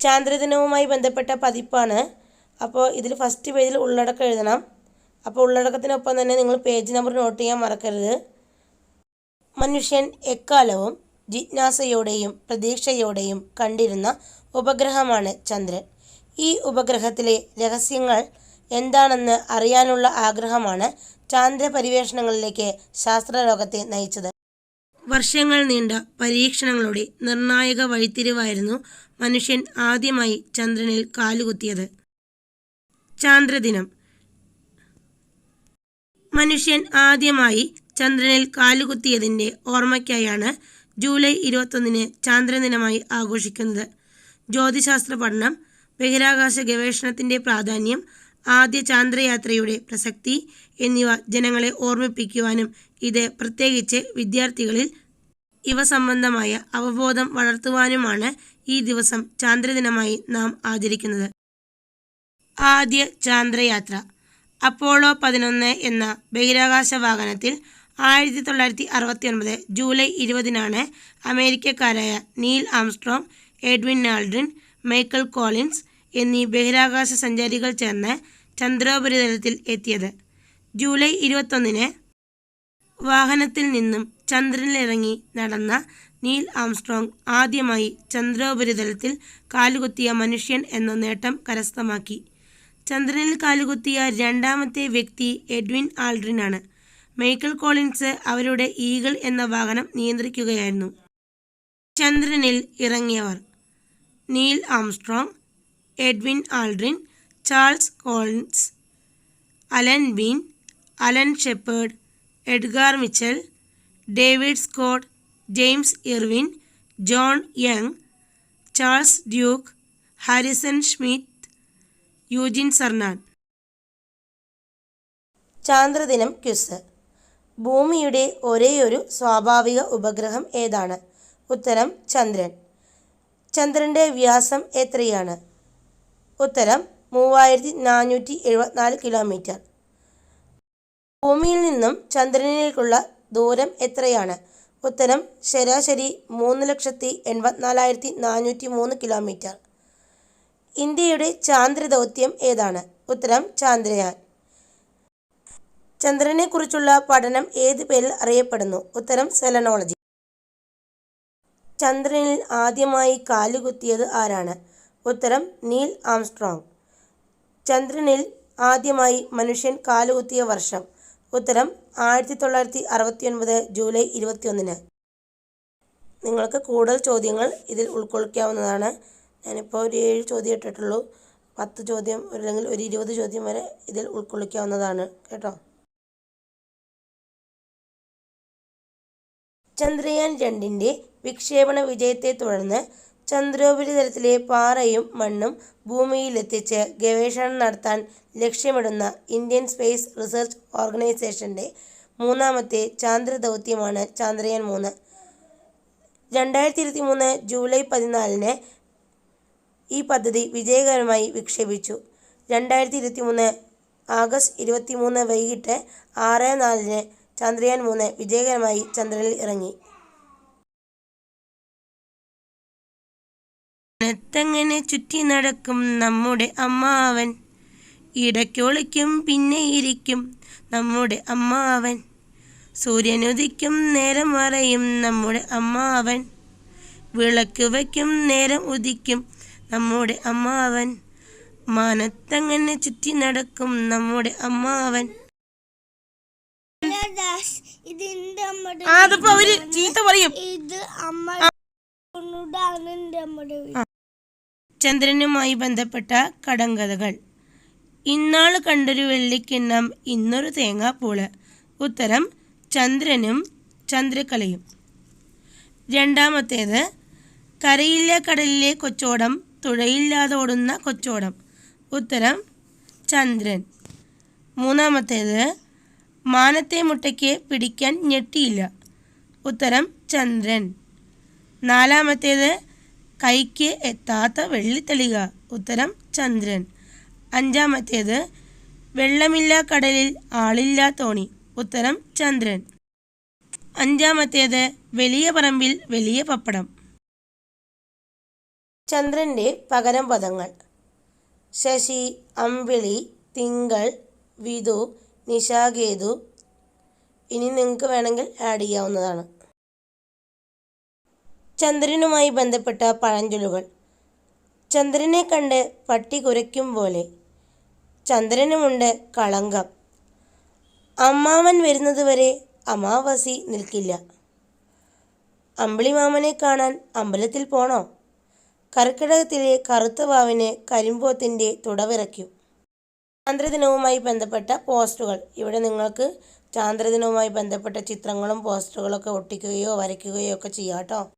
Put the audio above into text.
ചാന്ദ്രദിനവുമായി ബന്ധപ്പെട്ട പതിപ്പാണ്. അപ്പോൾ ഇതിൽ ഫസ്റ്റ് പേജിൽ ഉള്ളടക്കം എഴുതണം. അപ്പോൾ ഉള്ളടക്കത്തിനൊപ്പം തന്നെ നിങ്ങൾ പേജ് നമ്പർ നോട്ട് ചെയ്യാൻ മറക്കരുത്. മനുഷ്യൻ എക്കാലവും ജിജ്ഞാസയോടെയും പ്രതീക്ഷയോടെയും കണ്ടിരുന്ന ഉപഗ്രഹമാണ് ചന്ദ്രൻ. ഈ ഉപഗ്രഹത്തിലെ രഹസ്യങ്ങൾ എന്താണെന്ന് അറിയാനുള്ള ആഗ്രഹമാണ് ചാന്ദ്ര പര്യവേഷണങ്ങളിലേക്ക് ശാസ്ത്രലോകത്തെ നയിച്ചത്. വർഷങ്ങൾ നീണ്ട പരീക്ഷണങ്ങളുടെ നിർണായക വഴിത്തിരിവായിരുന്നു മനുഷ്യൻ ആദ്യമായി ചന്ദ്രനിൽ കാലുകുത്തിയത്. ചാന്ദ്രദിനം. മനുഷ്യൻ ആദ്യമായി ചന്ദ്രനിൽ കാലുകുത്തിയതിന്റെ ഓർമ്മയ്ക്കായാണ് ജൂലൈ ഇരുപത്തൊന്നിന് ചാന്ദ്രദിനമായി ആഘോഷിക്കുന്നത്. ജ്യോതിശാസ്ത്ര പഠനം ബഹിരാകാശ ഗവേഷണത്തിന്റെ പ്രാധാന്യം ആദ്യ ചാന്ദ്രയാത്രയുടെ പ്രസക്തി എന്നിവ ജനങ്ങളെ ഓർമ്മിപ്പിക്കുവാനും ഇത് പ്രത്യേകിച്ച് വിദ്യാർത്ഥികളിൽ ഇവ സംബന്ധമായ അവബോധം വളർത്തുവാനുമാണ് ഈ ദിവസം ചാന്ദ്രദിനമായി നാം ആചരിക്കുന്നത്. ആദ്യ ചാന്ദ്രയാത്ര. അപ്പോളോ പതിനൊന്ന് എന്ന ബഹിരാകാശ വാഹനത്തിൽ ആയിരത്തി തൊള്ളായിരത്തി അറുപത്തി ഒൻപത് ജൂലൈ ഇരുപതിനാണ് അമേരിക്കക്കാരായ Neil Armstrong Edwin Aldrin Michael Collins എന്നീ ബഹിരാകാശ സഞ്ചാരികൾ ചേർന്ന് ചന്ദ്രോപരിതലത്തിൽ എത്തിയത്. ജൂലൈ ഇരുപത്തൊന്നിന് വാഹനത്തിൽ നിന്നും ചന്ദ്രനിലിറങ്ങി നടന്ന നീൽ ആംസ്ട്രോങ് ആദ്യമായി ചന്ദ്രോപരിതലത്തിൽ കാലുകുത്തിയ മനുഷ്യൻ എന്ന നേട്ടം കരസ്ഥമാക്കി. ചന്ദ്രനിൽ കാലുകുത്തിയ രണ്ടാമത്തെ വ്യക്തി എഡ്വിൻ ആൾഡ്രിനാണ് മൈക്കിൾ കോളിൻസ് അവരുടെ ഈഗിൾ എന്ന വാഹനം നിയന്ത്രിക്കുകയായിരുന്നു. ചന്ദ്രനിൽ ഇറങ്ങിയവർ Neil Armstrong Edwin Aldrin Charles Collins Alan Bean Alan Shepard Edgar Mitchell David Scott James Irwin John Young Charles Duke Harrison Schmitt Eugene Cernan. ചാന്ദ്രദിനം quiz ഭൂമിയുടെ ഒരേയൊരു സ്വാഭാവിക ഉപഗ്രഹം ഏതാണ്? ഉത്തരം ചന്ദ്രൻ. ചന്ദ്രന്റെ വ്യാസം എത്രയാണ്? ഉത്തരം മൂവായിരത്തി നാനൂറ്റി എഴുപത്തിനാല് കിലോമീറ്റർ. ഭൂമിയിൽ നിന്നും ചന്ദ്രനിലേക്കുള്ള ദൂരം എത്രയാണ്? ഉത്തരം ശരാശരി മൂന്ന് ലക്ഷത്തി എൺപത്തിനാലായിരത്തി നാനൂറ്റി മൂന്ന് കിലോമീറ്റർ. ഇന്ത്യയുടെ ചാന്ദ്ര ദൗത്യം ഏതാണ്? ഉത്തരം ചാന്ദ്രയാൻ. ചന്ദ്രനെക്കുറിച്ചുള്ള പഠനം ഏത് പേരിൽ അറിയപ്പെടുന്നു? ഉത്തരം സെലനോളജി. ചന്ദ്രനിൽ ആദ്യമായി കാലുകുത്തിയത് ആരാണ്? ഉത്തരം നീൽ ആംസ്ട്രോങ്. ചന്ദ്രനിൽ ആദ്യമായി മനുഷ്യൻ കാലുകുത്തിയ വർഷം ഉത്തരം ആയിരത്തി തൊള്ളായിരത്തി അറുപത്തി ഒൻപത് ജൂലൈ ഇരുപത്തിയൊന്നിന്. നിങ്ങൾക്ക് കൂടുതൽ ചോദ്യങ്ങൾ ഇതിൽ ഉൾക്കൊള്ളിക്കാവുന്നതാണ്. ഞാനിപ്പോൾ ഒരു ഏഴ് ചോദ്യം ഇട്ടിട്ടുള്ളൂ. പത്ത് ചോദ്യം അല്ലെങ്കിൽ ഒരു ഇരുപത് ചോദ്യം വരെ ഇതിൽ ഉൾക്കൊള്ളിക്കാവുന്നതാണ്. കേട്ടോ? ചന്ദ്രയാൻ രണ്ടിന്റെ വിക്ഷേപണ വിജയത്തെ തുടർന്ന് ചന്ദ്രോപരിതലത്തിലെ പാറയും മണ്ണും ഭൂമിയിലെത്തിച്ച് ഗവേഷണം നടത്താൻ ലക്ഷ്യമിടുന്ന ഇന്ത്യൻ സ്പേസ് റിസർച്ച് ഓർഗനൈസേഷന്റെ മൂന്നാമത്തെ ചാന്ദ്ര ദൗത്യമാണ് ചന്ദ്രയാൻ മൂന്ന്. രണ്ടായിരത്തി ഇരുപത്തി മൂന്ന് ജൂലൈ പതിനാലിന് ഈ പദ്ധതി വിജയകരമായി വിക്ഷേപിച്ചു. രണ്ടായിരത്തി ഇരുപത്തി മൂന്ന് ആഗസ്റ്റ് ഇരുപത്തി മൂന്ന് വൈകിട്ട് ആറ് നാലിന് ചന്ദ്രയാൻ മൂന്ന് വിജയകരമായി ചന്ദ്രനിൽ ഇറങ്ങി. നെത്തങ്ങനെ ചുറ്റി നടക്കും നമ്മുടെ അമ്മാവൻ ഇടയ്ക്കൊളിക്കും പിന്നെ ഇരിക്കും നമ്മുടെ അമ്മാവൻ സൂര്യനുദിക്കും നേരം മറയും നമ്മുടെ അമ്മാവൻ വിളക്ക് വയ്ക്കും നേരം ഉദിക്കും നമ്മുടെ അമ്മാവൻ മാനത്തങ്ങനെ ചുറ്റി നടക്കും നമ്മുടെ അമ്മാവൻ അതിപ്പോ അവർ ചീത്ത പറയും ഇത് അമ്മ വീട്. ചന്ദ്രനുമായി ബന്ധപ്പെട്ട കടങ്കഥകൾ. ഇന്നാൾ കണ്ടൊരു വെള്ളിക്കിണ്ണം ഇന്നൊരു തേങ്ങാപ്പൂൾ. ഉത്തരം ചന്ദ്രനും ചന്ദ്രക്കലയും രണ്ടാമത്തേത് കരയില്ല കടലിലെ കൊച്ചോടം തുഴയില്ലാതെ ഓടുന്ന കൊച്ചോടം. ഉത്തരം ചന്ദ്രൻ. മൂന്നാമത്തേത് മാനത്തെ മുട്ടയ്ക്ക് പിടിക്കാൻ ഞെട്ടിയില്ല. ഉത്തരം ചന്ദ്രൻ. നാലാമത്തേത് കൈക്ക് എത്താത്ത വെള്ളിത്തളിക. ഉത്തരം ചന്ദ്രൻ. അഞ്ചാമത്തേത് വെള്ളമില്ല കടലിൽ ആളില്ല തോണി. ഉത്തരം ചന്ദ്രൻ. അഞ്ചാമത്തേത് വലിയ പറമ്പിൽ വലിയ പപ്പടം. ചന്ദ്രന്റെ പകരം പദങ്ങൾ. ശശി അമ്പിളി തിങ്കൾ വിധു നിശാകേതു. ഇനി നിങ്ങൾക്ക് വേണമെങ്കിൽ ആഡ് ചെയ്യാവുന്നതാണ്. ചന്ദ്രനുമായി ബന്ധപ്പെട്ട പഴഞ്ചൊല്ലുകൾ. ചന്ദ്രനെ കണ്ട് പട്ടി കുരയ്ക്കും പോലെ. ചന്ദ്രനുമുണ്ട് കളങ്കം. അമ്മാവൻ വരുന്നതുവരെ അമാവാസി നിൽക്കില്ല. അമ്പിളിമാമനെ കാണാൻ അമ്പലത്തിൽ പോണോ? കർക്കിടകത്തിലെ കറുത്ത വാവിന് കരിമ്പോത്തിന്റെ തുടവിറയ്ക്കും. ചാന്ദ്രദിനവുമായി ബന്ധപ്പെട്ട പോസ്റ്ററുകൾ ഇവിടെ നിങ്ങൾക്ക് ചാന്ദ്രദിനവുമായി ബന്ധപ്പെട്ട ചിത്രങ്ങളും പോസ്റ്ററുകളൊക്കെ ഒട്ടിക്കുകയോ വരയ്ക്കുകയോ ഒക്കെ ചെയ്യാം കേട്ടോ.